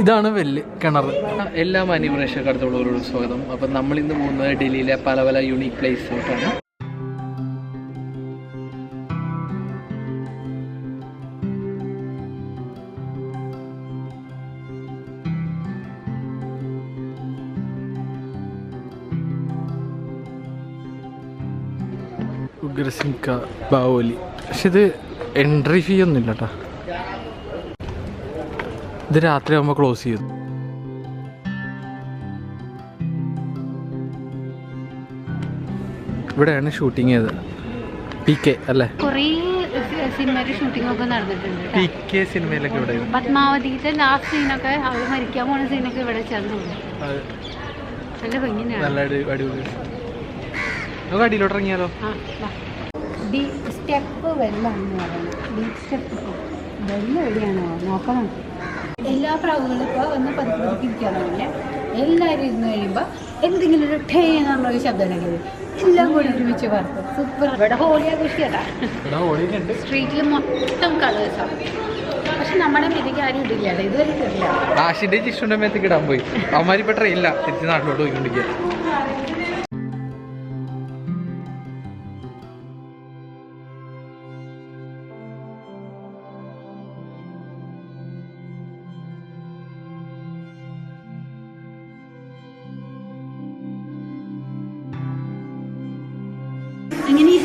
ഇതാണ് വെല്ല് കിണർ. എല്ലാ മാന്യപ്രേക്ഷകർത്തോടും സ്വാഗതം. അപ്പം നമ്മൾ ഇന്ന് പോകുന്നത് ഡൽഹിയിലെ പല പല യൂണീക് പ്ലേസിലോട്ടാണ് ഉഗ്രസിംക ബാവോലി പക്ഷെ ഇത് എൻട്രി ഫീ ഒന്നും ഇല്ല കേട്ടോ ഇത് രാത്രി ആകുമ്പോൾ ക്ലോസ് ചെയ്യും. ഇവിടെയാണ് ഷൂട്ടിങ് ചെയ്തത്. പി കെ അല്ലേ? കുറേ സിനിമയുടെ ഷൂട്ടിംഗ് ഒക്കെ നടന്നിട്ടുണ്ട് സിനിമയിലൊക്കെ ഇവിടെ പത്മാവതിയിലെ ലാസ്റ്റ് സീനൊക്കെ അവൾ മരിക്കാൻ പോണ സീനൊക്കെ ഇവിടെ ചേർന്ന് നല്ല ഭംഗിയാണ്. അടിയിലോട്ട് ഇറങ്ങിയാലോ? സ്റ്റെപ്പ് വെള്ളമാണെന്ന് പറയുന്നത് ഡി സ്റ്റെപ്പ് വെള്ളം എവിടെയാണോ? നോക്കണം. എല്ലാ പ്രാവുകളും ഇപ്പോൾ ഒന്ന് പതുക്കെ പതുക്കെ ഇരിക്കാറില്ല എല്ലാവരും ഇരുന്ന് കഴിയുമ്പോൾ എന്തെങ്കിലും ഒരു ടേ എന്നുള്ളൊരു ശബ്ദം ഉണ്ടെങ്കിൽ എല്ലാം കൂടി ഒരുമിച്ച് പറക്കും സൂപ്പർ ഇവിടെ ഹോളി ആഘോഷിക്കട്ടാ. സ്ട്രീറ്റിൽ മൊത്തം കളേഴ്സാണ് പക്ഷെ നമ്മുടെ മേലേക്ക് ആരും ഇടില്ല ഇതുവരെ ഇട്ടില്ല ആഷിന്റെ ജിഷ്ണുന്റെ മേത്തേക്ക് ഇടാൻ പോയി. അവന്മാരിപ്പോ ട്രെയിനില്ല തിരിച്ച് നാട്ടിലോട്ട് പോയിക്കൊണ്ടിരിക്കുക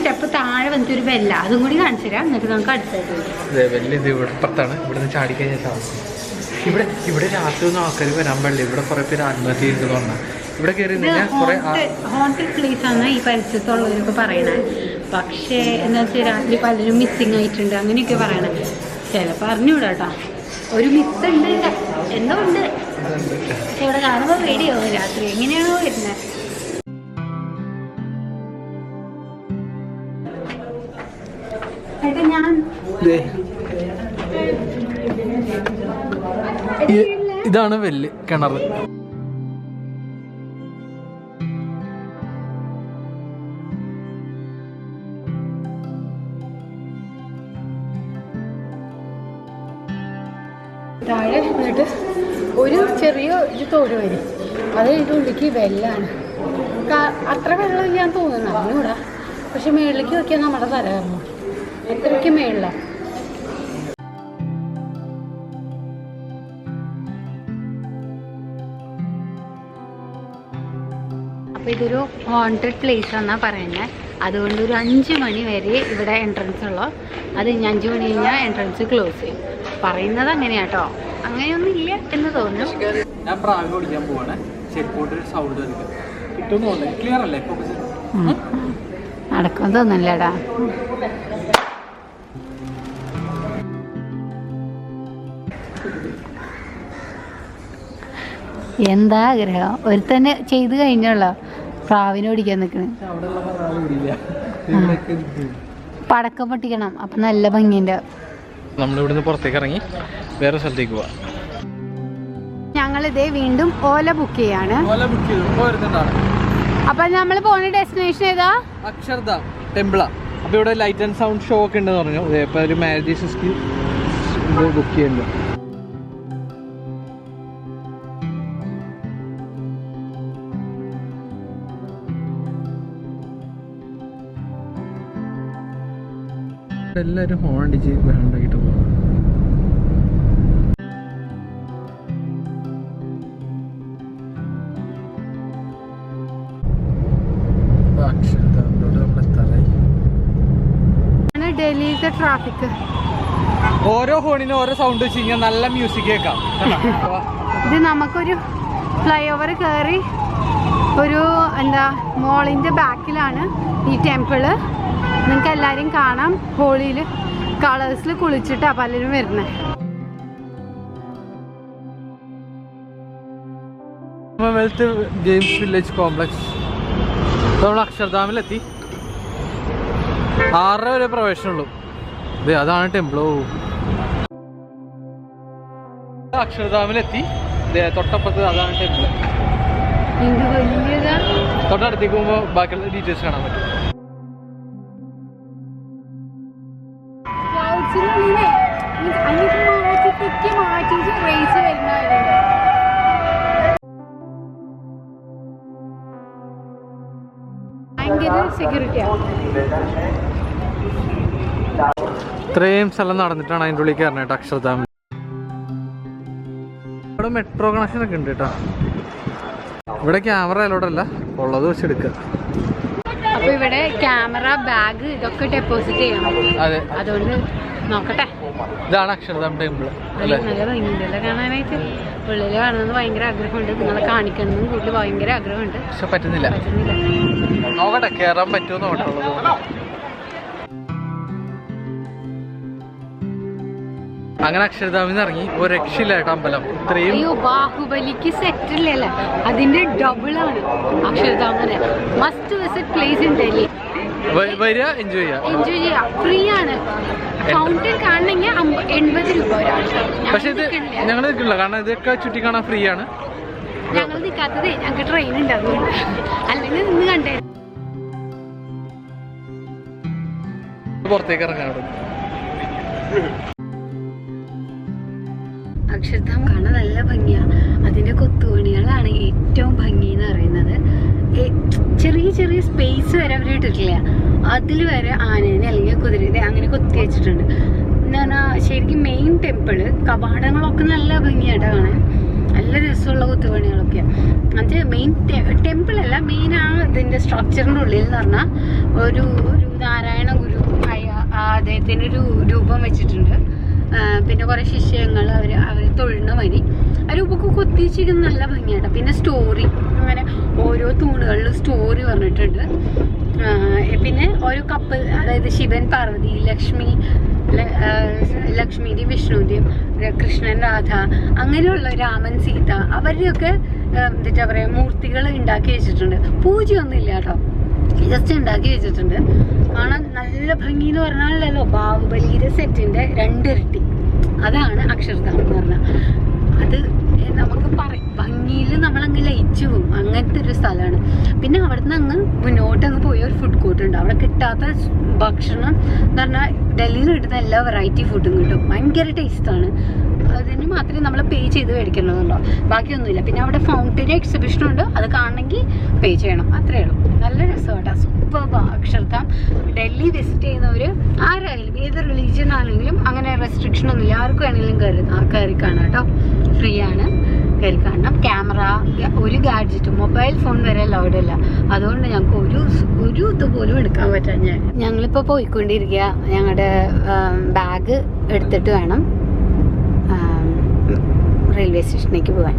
സ്റ്റെപ്പ് താഴെ വന്നിട്ട് ഒരു വെല്ല. അതും കൂടി കാണിച്ചു തരാം. എന്നിട്ട് നമുക്ക് അടുത്തായിട്ട് ഇവിടെ പുറത്താണ് ഇവിടെ നിന്ന് ചാടിക്കഴിഞ്ഞാൽ താമസം ഇവിടെ ഇവിടെ രാത്രി ഒന്നും ആൾക്കാർ വരാൻ പാടില്ല. ഇവിടെ കുറെ പേര് ആത്മഹത്യ ചെയ്യുന്നത് പറഞ്ഞാൽ ഇവിടെ കയറി ഹോണ്ടഡ് പ്ലേസ് ആണ് ഈ പരിസരത്തുള്ളവരൊക്കെ പറയണേ. പക്ഷേ എന്താ വെച്ചാൽ രാത്രി പലരും മിസ്സിങ് ആയിട്ടുണ്ട്. അങ്ങനെയൊക്കെ പറയണേ. ചിലപ്പോൾ അറിഞ്ഞൂടാ കേട്ടോ ഒരു മിസ് ഉണ്ട്. എന്തോ ഉണ്ട്? ഇവിടെ കാണുമ്പോൾ പേടിയാവും. രാത്രി എങ്ങനെയാണോ വരുന്നത് ഇതാണ് വെല്ല് കിണർ. താഴെ എന്നിട്ട് ഒരു ചെറിയ ഒരു തോട് വരും. അത് ഇതിന്റെ വെല്ലാണ്. അത്ര വെള്ളം ഞാൻ തോന്നുന്നു. അതിനൂടാ. പക്ഷെ മേളിലേക്ക് നോക്കിയാൽ നമ്മുടെ തല കയറണം അത്രയ്ക്ക് മേളിലാണ് അപ്പോൾ ഇതൊരു ഹോണ്ടഡ് പ്ലേസ് എന്നാണ് പറയുന്നത് അതുകൊണ്ട് ഒരു അഞ്ച് മണി വരെ ഇവിടെ എൻട്രൻസ് ഉള്ളു. അത് കഴിഞ്ഞ് അഞ്ച് മണി കഴിഞ്ഞാൽ എൻട്രൻസ് ക്ലോസ് ചെയ്യും. പറയുന്നത് അങ്ങനെയാട്ടോ അങ്ങനെയൊന്നും ഇല്ല എന്ന് തോന്നുന്നു. ഞാൻ പ്രാവി ഓടിക്കാൻ പോവാണ്. ചെരിപ്പോട്ട് ഒരു സൗണ്ട് കിട്ടും ക്ലിയർ അല്ലേ? നടക്കാൻ തോന്നില്ലടാ എന്താ ആഗ്രഹം? തന്നെ ചെയ്ത് കഴിഞ്ഞല്ലോ പ്രാവിനെ ഓടിക്കാൻ നിൽക്കണേ. പടക്കം പൊട്ടിക്കണം. അപ്പം നല്ല ഭംഗിയുണ്ട്. നമ്മളിവിടുന്ന് പുറത്തേക്ക് ഇറങ്ങി വേറെ സ്ഥലത്തേക്ക് പോവാം. ഞങ്ങളിതേ വീണ്ടും ഓല ബുക്ക് ചെയ്യാണ്. അപ്പൊ നമ്മൾ പോണ ഡെസ്റ്റിനേഷൻ ഏതാ? അക്ഷർദ ടെമ്പിള. അപ്പൊ ഇവിടെ ലൈറ്റ് ആൻഡ് സൗണ്ട് ഷോ ഒക്കെ ഉണ്ടെന്ന് പറഞ്ഞു. അതെ ഇപ്പോൾ ഒരു മാരേജ് സിസ്റ്റി ബുക്ക് ചെയ്യുന്നുണ്ട് എല്ലാവരും ഹോൺ അടിച്ച് വേണ്ടാക്കിട്ട് പോകും ഡൽഹിയിലത്തെ ട്രാഫിക് ഓരോ ഹോണിനും ഓരോ സൗണ്ട് വെച്ച് കഴിഞ്ഞാൽ നല്ല മ്യൂസിക് കേൾക്കാം. കണ്ടോ? ഇത് നമുക്കൊരു ഫ്ലൈ ഓവർ കയറി ഒരു എന്താ മോളിന്റെ ബാക്കിലാണ് ഈ ടെമ്പിൾ നിങ്ങൾക്ക് എല്ലാവരും കാണാം ഹോളിയിൽ കളേഴ്സിൽ കുളിച്ചിട്ടാണ് പലരും വരുന്നത് വെൽത്ത് ഗെയിംസ് വില്ലേജ് കോംപ്ലക്സ്. നമ്മൾ അക്ഷർധാമിലെത്തി. ആറര വരെ പ്രവേശനമുള്ളൂ അതെ അതാണ് ടെമ്പിളോ. അക്ഷർധാമിലെത്തി. തൊട്ടപ്പുറത്ത് അതാണ് ടെമ്പിൾ തൊട്ടടുത്തേക്ക് പോകുമ്പോൾ ബാക്കിയുള്ള ഡീറ്റെയിൽസ് കാണാൻ പറ്റും. സെക്യൂരിറ്റിയാണ് ഇത്രയും സ്ഥലം നടന്നിട്ടാണ് അതിന്റെ ഉള്ളിൽ കയറണേ കേട്ടോ ഇവിടെ മെട്രോ കണക്ഷൻ ഒക്കെ ഉണ്ട് കേട്ടോ. ഇവിടെ ക്യാമറ അലോടെ അല്ല. ഉള്ളത് വെച്ച് എടുക്കുക. അപ്പൊ ഇവിടെ ക്യാമറ ബാഗ് ഇതൊക്കെ ഡെപ്പോസിറ്റ് ചെയ്യണം. അതെ. അതുകൊണ്ട് നോക്കട്ടെ. ഇതാണ് അക്ഷരധാം ടെമ്പിൾ കാണാനായിട്ട്. ഉള്ളിൽ കാണുന്നത് ഭയങ്കര ആഗ്രഹമുണ്ട്. നിങ്ങളെ കാണിക്കണമെന്നും കൂടുതൽ ഭയങ്കര ആഗ്രഹമുണ്ട്. പക്ഷെ പറ്റുന്നില്ല. നോക്കട്ടെ കയറാൻ പറ്റുമോ നോക്കട്ടുള്ളത് അങ്ങനെ അക്ഷരധാമിൽ നിന്ന് ഇറങ്ങി ഒരു രക്ഷയില്ല അമ്പലം. ഇത്രയും അയ്യോ ബാഹുബലിക്ക് സെറ്റ് ഇല്ലല്ലേ അതിന്റെ ഡബിൾ ആണ് അക്ഷരധാമന് must visit place in Delhi വരിക എൻജോയ് ചെയ്യാം എൻജോയ് ചെയ്യാം ഫ്രീ ആണ്. ഫൗണ്ടൻ കാണണമെങ്കിൽ എൺപത് രൂപ ഒരാൾക്ക് പക്ഷെ ഇത് ഞങ്ങൾ നിൽക്കില്ല കാരണം ഇതൊക്കെ ചുറ്റി കാണാൻ ഫ്രീ ആണ്. ഞങ്ങൾ നിൽക്കാത്തത്. ഞങ്ങൾക്ക് ട്രെയിൻ ഉണ്ട് അതുകൊണ്ട്. അല്ലെങ്കിൽ നിന്ന് കണ്ടേ. പുറത്തേക്ക് ഇറങ്ങാം അവിടെ അക്ഷരധാം കാണാൻ നല്ല ഭംഗിയാ. അതിന്റെ കൊത്തുപണികളാണ് ഏറ്റവും ഭംഗി എന്ന് പറയുന്നത് ചെറിയ ചെറിയ സ്പേസ് വരെ അവർ ഇട്ടിട്ടില്ല. അതിൽ വരെ ആനേനെ അല്ലെങ്കിൽ കുതിരനെ അങ്ങനെ കൊത്തി വെച്ചിട്ടുണ്ട്. എന്ന് പറഞ്ഞാൽ ശരിക്കും മെയിൻ ടെമ്പിൾ കവാടങ്ങളൊക്കെ നല്ല ഭംഗിയായിട്ട് കാണാൻ നല്ല രസമുള്ള കൊത്തുപണികളൊക്കെ അത് മെയിൻ ടെമ്പിൾ അല്ല മെയിൻ ആ ഇതിന്റെ സ്ട്രക്ചറിന്റെ ഉള്ളിൽ എന്ന് പറഞ്ഞാൽ ഒരു ഒരു നാരായണ ഗുരു ആയ ആ അദ്ദേഹത്തിന് ഒരു രൂപം വെച്ചിട്ടുണ്ട്. പിന്നെ കുറെ ശിഷ്യങ്ങൾ അവർ അവർ തൊഴുന്ന വരി അവർ രൂപമൊക്കെ കൊത്തിച്ചിരിക്കുന്ന നല്ല ഭംഗിയാണ് പിന്നെ സ്റ്റോറി അങ്ങനെ ഓരോ തൂണുകളിലും സ്റ്റോറി പറഞ്ഞിട്ടുണ്ട്. പിന്നെ ഓരോ കപ്പ് അതായത് ശിവൻ പാർവതി ലക്ഷ്മി ലക്ഷ്മിയുടെയും വിഷ്ണുവിന്റെയും കൃഷ്ണൻ രാധ അങ്ങനെയുള്ള രാമൻ സീത അവരുടെയൊക്കെ എന്താ പറയുക മൂർത്തികൾ ഉണ്ടാക്കി വെച്ചിട്ടുണ്ട്. പൂജയൊന്നും ഇല്ല കേട്ടോ ജസ്റ്റ് ഉണ്ടാക്കി വെച്ചിട്ടുണ്ട്. കാണാൻ നല്ല ഭംഗി എന്ന് പറഞ്ഞാലല്ലോ ബാഹുബലിയുടെ സെറ്റിന്റെ രണ്ടിരട്ടി. അതാണ് അക്ഷരധാമം എന്ന് പറഞ്ഞാൽ അത് നമുക്ക് പറയും ഭംഗിയിൽ നമ്മളങ്ങ് ലയിച്ചു പോകും. അങ്ങനത്തെ ഒരു സ്ഥലമാണ്. പിന്നെ അവിടുന്ന് അങ്ങ് മുന്നോട്ട് അങ്ങ് പോയ ഒരു ഫുഡ് കോർട്ട് ഉണ്ട്. അവിടെ കിട്ടാത്ത ഭക്ഷണം എന്ന് പറഞ്ഞാൽ ഡൽഹിയിൽ കിട്ടുന്ന എല്ലാ വെറൈറ്റി ഫുഡും കിട്ടും. ഭയങ്കര ടേസ്റ്റാണ് അതിന് മാത്രമേ നമ്മൾ പേ ചെയ്ത് മേടിക്കണമെന്നുണ്ടോ ബാക്കിയൊന്നുമില്ല. പിന്നെ അവിടെ ഫൗണ്ടൻ എക്സിബിഷൻ ഉണ്ട്. അത് കാണണമെങ്കിൽ പേ ചെയ്യണം. അത്രയേ ഉള്ളൂ. നല്ല രസമാട്ടോ. സൂപ്പർ അക്ഷർധാം. ഡൽഹി വിസിറ്റ് ചെയ്യുന്നവർ ആരായാലും ഏത് റിലീജിയൻ ആണെങ്കിലും അങ്ങനെ റെസ്ട്രിക്ഷൻ ഒന്നുമില്ല. ആർക്കും വേണമെങ്കിലും കയറി കയറി കാണാം കേട്ടോ. ഫ്രീ ആണ്. കയറി കാണണം. ക്യാമറ ഒരു ഗാഡ്ജറ്റ് മൊബൈൽ ഫോൺ വരെ അലൗഡ് അല്ല. അതുകൊണ്ട് ഞങ്ങൾക്ക് ഒരു ഒരു ഇത് പോലും എടുക്കാൻ പറ്റാൻ ഞാൻ ഞങ്ങളിപ്പോൾ പോയിക്കൊണ്ടിരിക്കുക ഞങ്ങളുടെ ബാഗ് എടുത്തിട്ട് വേണം. റെയിൽവേ സ്റ്റേഷനിലേക്ക് പോകാൻ.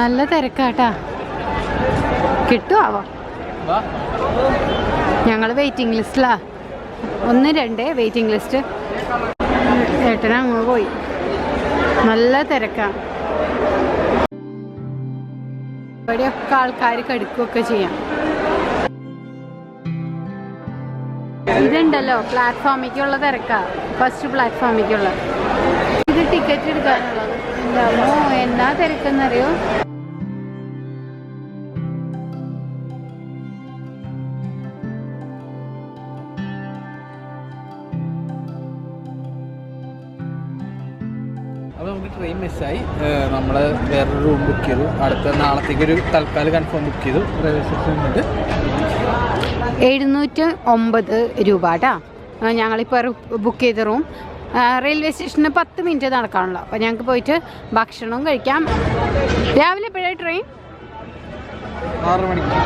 നല്ല തിരക്കാട്ടാ. കിട്ടുമാവോ ഞങ്ങൾ വെയിറ്റിംഗ് ലിസ്റ്റിലാ ഒന്ന് രണ്ട് വെയിറ്റിംഗ് ലിസ്റ്റ് ഏട്ടൻ അങ്ങോട്ട് പോയി. നല്ല തിരക്കാണ് ഇവിടെയൊക്കെ ആൾക്കാർ കടുക്കുകയൊക്കെ ചെയ്യാം. ഇതുണ്ടല്ലോ പ്ലാറ്റ്ഫോമിക്കുള്ള തിരക്കാ. ഫസ്റ്റ് പ്ലാറ്റ്ഫോമിക്കുള്ള ഇത് ടിക്കറ്റ് എടുക്കാനുള്ളത്. എന്താണോ എന്നാ തിരക്കെന്നറിയോ? നമ്മൾ വേറൊരു റൂം ബുക്ക് ചെയ്തു. അടുത്ത നാളത്തേക്ക് ഒരു തൽക്കാലം കൺഫേം ബുക്ക് ചെയ്തു റെയിൽവേ നിന്നിട്ട് എഴുന്നൂറ്റി ഒമ്പത് രൂപ കേട്ടോ ഞങ്ങളിപ്പോൾ ബുക്ക് ചെയ്ത റൂം റെയിൽവേ സ്റ്റേഷന് പത്ത് മിനിറ്റ് നടക്കാനുള്ളൂ അപ്പോൾ ഞങ്ങൾക്ക് പോയിട്ട് ഭക്ഷണവും കഴിക്കാം. രാവിലെ എപ്പോഴാണ് ട്രെയിൻ ആറ് മണിക്ക്.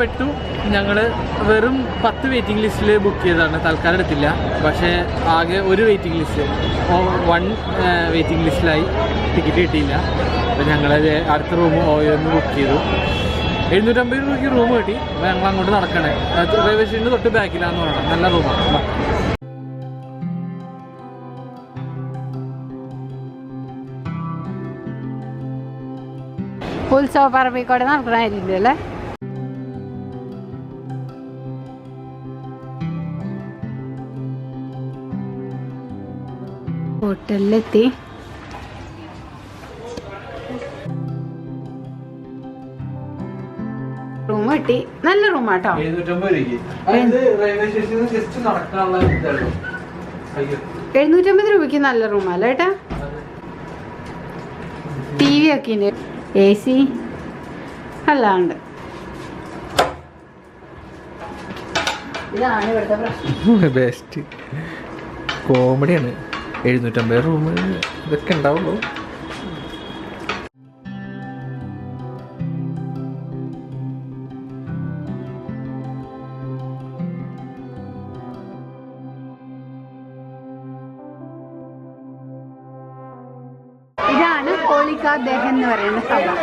പെട്ടു. ഞങ്ങൾ വെറും പത്ത് വെയിറ്റിംഗ് ലിസ്റ്റിൽ ബുക്ക് ചെയ്തതാണ്. തൽക്കാലം എടുത്തില്ല. പക്ഷേ ആകെ ഒരു വെയിറ്റിംഗ് ലിസ്റ്റ് വൺ വെയിറ്റിംഗ് ലിസ്റ്റിലായി ടിക്കറ്റ് കിട്ടിയില്ല. അപ്പോൾ ഞങ്ങൾ അടുത്ത റൂം ഓയോന്ന് ബുക്ക് ചെയ്തു. എഴുന്നൂറ്റമ്പത് രൂപയ്ക്ക് റൂം കിട്ടി. അപ്പോൾ ഞങ്ങൾ അങ്ങോട്ട് നടക്കണേ. റെയിൽവേ സ്റ്റേഷന്റെ തൊട്ട് ബാക്കിലാന്ന് പറയണം. നല്ല റൂമാണ് ഉത്സവ പറമ്പിൽ നടക്കണമായിരിക്കും അല്ലേ ഹോട്ടലിലെത്തി. റൂം കിട്ടി. നല്ല റൂമാട്ടോ. എഴുന്നൂറ്റമ്പത് രൂപയ്ക്ക്. നല്ല റൂമല്ലേ ഏട്ടാ? ടി വി ഒക്കെ ഉണ്ട് എ സി? അല്ലാണ്ട്. ബെസ്റ്റ് കോമഡിയാണ് എഴുന്നൂറ്റമ്പത് റൂം ഇതൊക്കെ ഉണ്ടാവുള്ളൂ. ദഹൻ എന്ന് പറയുന്ന സ്ഥലം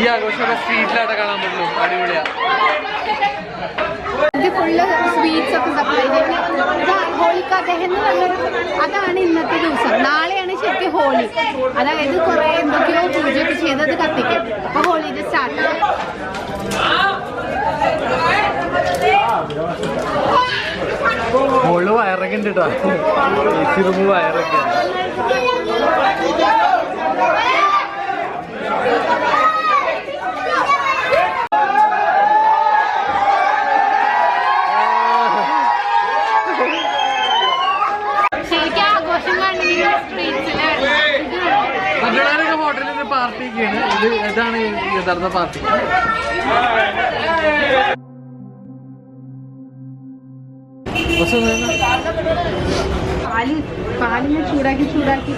ഈ ആഘോഷമൊക്കെ സ്ട്രീറ്റിലായിട്ട് കാണാൻ പറ്റുള്ളൂ അടിപൊളിയാ. ഇത് ഫുള്ള് സ്വീറ്റ്സ് ഒക്കെ സപ്ലൈ ചെയ്യുന്നത് ഹോളിക ദഹൻ എന്ന് പറഞ്ഞൊരു അതാണ് ഇന്നത്തെ ദിവസം. നാളെയാണ് ശരിക്കും ഹോളി. അതായത് കുറെ എന്തൊക്കെയോ പൂജയൊക്കെ ചെയ്തത് കത്തിക്കും. അപ്പൊ ഹോളിയുടെ സ്റ്റാർട്ട് മുകളിൽ വയറൊക്കെ ഉണ്ട് കേട്ടോ വയറൊക്കെ. ഹോട്ടലിൽ നിന്ന് പാർട്ടിയൊക്കെയാണ് ഇത് ഇതാണ് യഥാർത്ഥ പാർട്ടി ബസ്? പാൽ പാലിനെ ചൂടാക്കി ചൂടാക്കി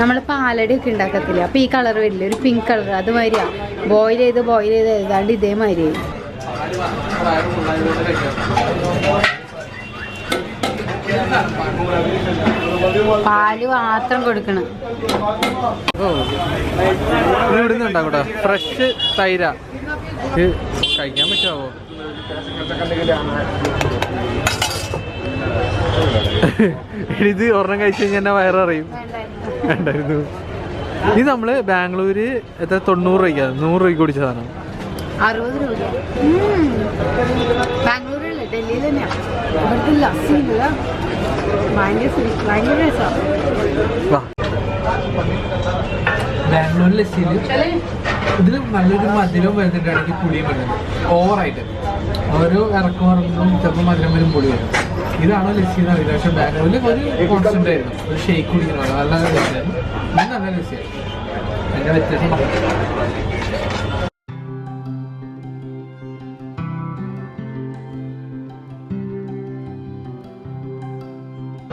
നമ്മൾ പാലടി ഒക്കെ ഉണ്ടാക്കത്തില്ല? അപ്പൊ ഈ കളർ വരില്ല? ഒരു പിങ്ക് കളർ അതുമാതിരിയാ ബോയിൽ ചെയ്ത് ബോയിൽ ചെയ്ത് ഏതാണ്ട് ഇതേമാതിരി. പാൽ മാത്രം കൊടുക്കണം. ഇവിടുന്ന് ഉണ്ടാവും കേട്ടോ. ഫ്രഷ് തൈര. കഴിക്കാൻ പറ്റാവോ? ഇത് ഒരെണ്ണം കഴിച്ചു കഴിഞ്ഞാൽ എന്നെ വയററിയും. വേണ്ടായിരുന്നു ഇത് നമ്മൾ ബാംഗ്ലൂര് എത്ര? തൊണ്ണൂറ് രൂപയ്ക്കാ. നൂറ് രൂപയ്ക്ക് കുടിച്ച സാധനം. അറുപത് രൂപ ബാംഗ്ലൂരിലല്ലേ ഡൽഹിയിൽ തന്നെയാണ് ഇവിടുത്തെ ലസ്സി ഇല്ല ഭയങ്കര sweet, ഭയങ്കര രസമാണ് വാ. ബാംഗ്ലൂർ ലസ്സിയിൽ ഇതിൽ നല്ലൊരു മധുരവും വരുന്നുണ്ട്. ഇടയ്ക്ക് പുളിയും വരുന്നുണ്ട്. ഓവറായിട്ട്. ഓരോ ഇറക്കം ഇറങ്ങുമ്പോൾ ചിലപ്പോൾ മധുരം വരും പുളി വരും. ഇതാണോ ലസ്സി എന്ന് അറിയില്ല. പക്ഷെ ബാംഗ്ലൂരിൽ ഒരു കോൺസ്റ്റന്റ് ആയിരുന്നു. ഒരു ഷേക്ക് കുടിക്കുന്ന നല്ല നല്ല ലസ്സിയായിരുന്നു ഇത് നല്ല ലസ്സിയായിരുന്നു അതിന്റെ വ്യത്യാസം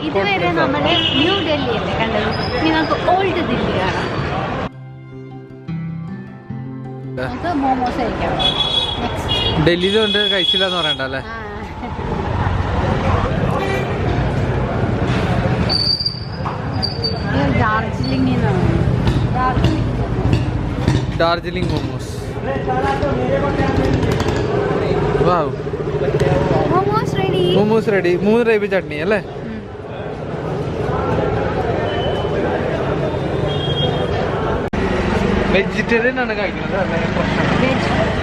ഇതുവരെ നമ്മൾ ന്യൂ ഡൽഹിയല്ലേ കണ്ടത്? നിങ്ങൾക്ക് ഓൾഡ് ദില്ലി കാണാം. നമുക്ക് മോമോസ് കഴിക്കാം. നെക്സ്റ്റ് ഡൽഹിയിൽ കൊണ്ട് കഴിച്ചില്ല എന്ന് പറയണ്ട അല്ലേ? മോമോസ് വാവ് മോമോസ് റെഡി മൂന്ന് ടൈപ്പ് ചട്നി അല്ലേ? വെജിറ്റേറിയൻ ആണ് കഴിക്കുന്നത്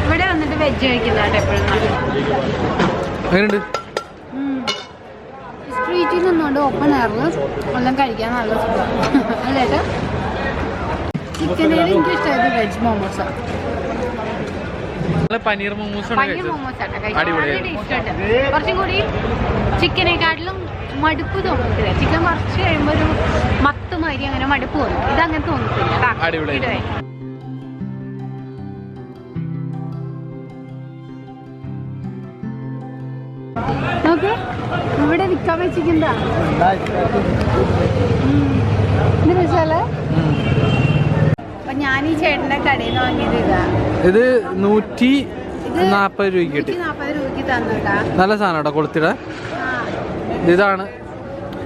ഇവിടെ വന്നിട്ട് വെജ് കഴിക്കുന്നതായിട്ട് എപ്പോഴും അങ്ങനെയുണ്ട് സ്ട്രീറ്റിൽ നിന്നുകൊണ്ട് ഓപ്പൺ എയറിൽ എല്ലാം കഴിക്കാൻ നല്ല സുഖം. അല്ലേ വെജ് പനീർ മോമോസ് പനീർ കുറച്ചും കൂടി ചിക്കനെക്കാട്ടിലും മടുപ്പ് തോന്നത്തില്ല. ചിക്കൻ കുറച്ച് കഴിയുമ്പോൾ ഒരു മത്ത് മാതിരി അങ്ങനെ മടുപ്പ് തോന്നും. ഇത് അങ്ങനെ തോന്നത്തില്ല. നോക്ക് ഇവിടെ വിൽക്കാൻ വെച്ചിരിക്കുന്നതാ. എന്താ രസമല്ലേ ഞാൻ ഈ ചേട്ടന്റെ കടയിൽ നിന്ന് വാങ്ങിയത്. ഇതാ ഇത് നൂറ്റി നാപ്പത് രൂപയ്ക്ക് കിട്ടി. നൂറ്റി രൂപയ്ക്ക് തന്നട്ടാ നല്ല സാധനം കേട്ടോ കൊളുത്തിട. ഇതാണ്.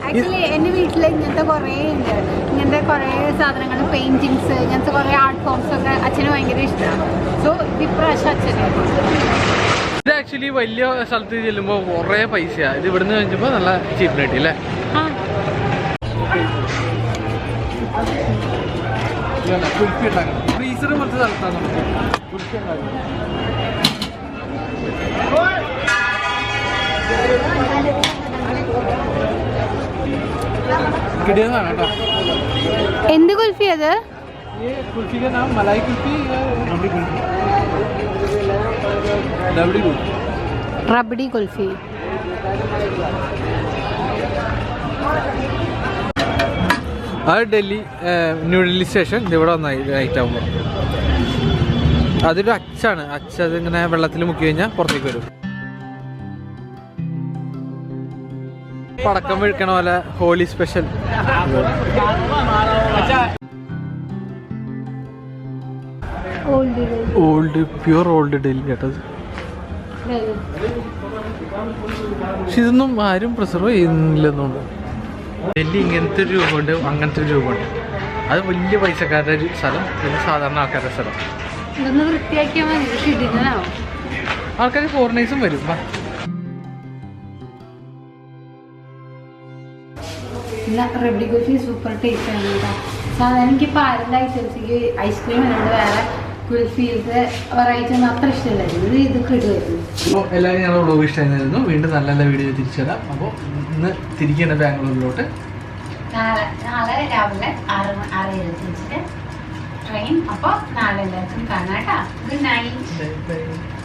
ആക്ച്വലി എന്റെ വീട്ടിൽ ഇങ്ങനത്തെ കുറേ ഉണ്ട്. ഇങ്ങനത്തെ കുറേ സാധനങ്ങൾ പെയിന്റിങ്സ് ഇങ്ങനത്തെ കുറേ ആർട്ട് ഫോംസ് ഒക്കെ അച്ഛന് ഭയങ്കര ഇഷ്ടമാണ് സോ ഇപ്രാവശ്യം അച്ഛനെ ഇത് ആക്ച്വലി വലിയ സ്ഥലത്ത് ചെല്ലുമ്പോൾ കുറേ പൈസയാണ് ഇത് ഇവിടുന്ന് കഴിച്ചപ്പോൾ നല്ല ചീപ്പിന് കിട്ടി അല്ലേ? അല്ല കുൽഫി ഉണ്ടാക്കണം ഫ്രീസർ പോലത്തെ സ്ഥലത്താണ് നമുക്ക് കുൽഫി ഉണ്ടാക്കുന്നത് കിടിയതാണ് കേട്ടോ എന്ത് കുൽഫി അത് ये कुल्फी का नाम मलाई कुल्फी या रबड़ी कुल्फी रबड़ी कुल्फी റബഡി കുൽഫി അത് ഡൽഹി ന്യൂ ന്യൂഡൽഹി സ്റ്റേഷൻ ഇവിടെ വന്നായി നൈറ്റ് ആകുമ്പോൾ അതൊരു അച്ചാണ്. അച്ച അതിങ്ങനെ വെള്ളത്തിൽ മുക്കി കഴിഞ്ഞാൽ പുറത്തേക്ക് വരും. പടക്കം വീഴ്ക്കണ പോലെ Holi special. Old pure old Delhi കേട്ടത് പക്ഷെ ഇതൊന്നും ആരും പ്രിസർവ് ചെയ്യുന്നില്ലെന്നുണ്ട് ഡൽഹി ഇങ്ങനത്തെ ഒരു രൂപമുണ്ട് അങ്ങനത്തെ ഒരു രൂപമുണ്ട്. അത് വലിയ പൈസക്കാരുടെ ഒരു സ്ഥലം പിന്നെ സാധാരണ ആൾക്കാരുടെ സ്ഥലം. ആൾക്കാർ ഫോറിനേഴ്സും വരും സൂപ്പർ ടേസ്റ്റ് ആണ് കേട്ടോ. സാധാരണ എനിക്ക് പാരന്റെ ഐറ്റംസിക്ക് ഐസ്ക്രീം അല്ലാണ്ട് വേറെ. വെറൈറ്റി ഒന്നും അത്ര ഇഷ്ടമില്ലായിരുന്നു ഇത് ഇത് കിടുമായിരുന്നു അപ്പോൾ എല്ലാവരും ഞങ്ങൾ വ്ളോഗ് ഇഷ്ടമായിരുന്നു? വീണ്ടും നല്ല നല്ല വീഡിയോ തിരിച്ചു തരാം അപ്പോൾ ഇന്ന് തിരിക്കേണ്ട ബാംഗ്ലൂരിലോട്ട്. നാളെ നാളെ രാവിലെ ആറ് മ- ആറ് ഇരുപത്തഞ്ചിന് ട്രെയിൻ അപ്പോൾ നാളെ എല്ലാവർക്കും കാണാം കേട്ടോ. Good night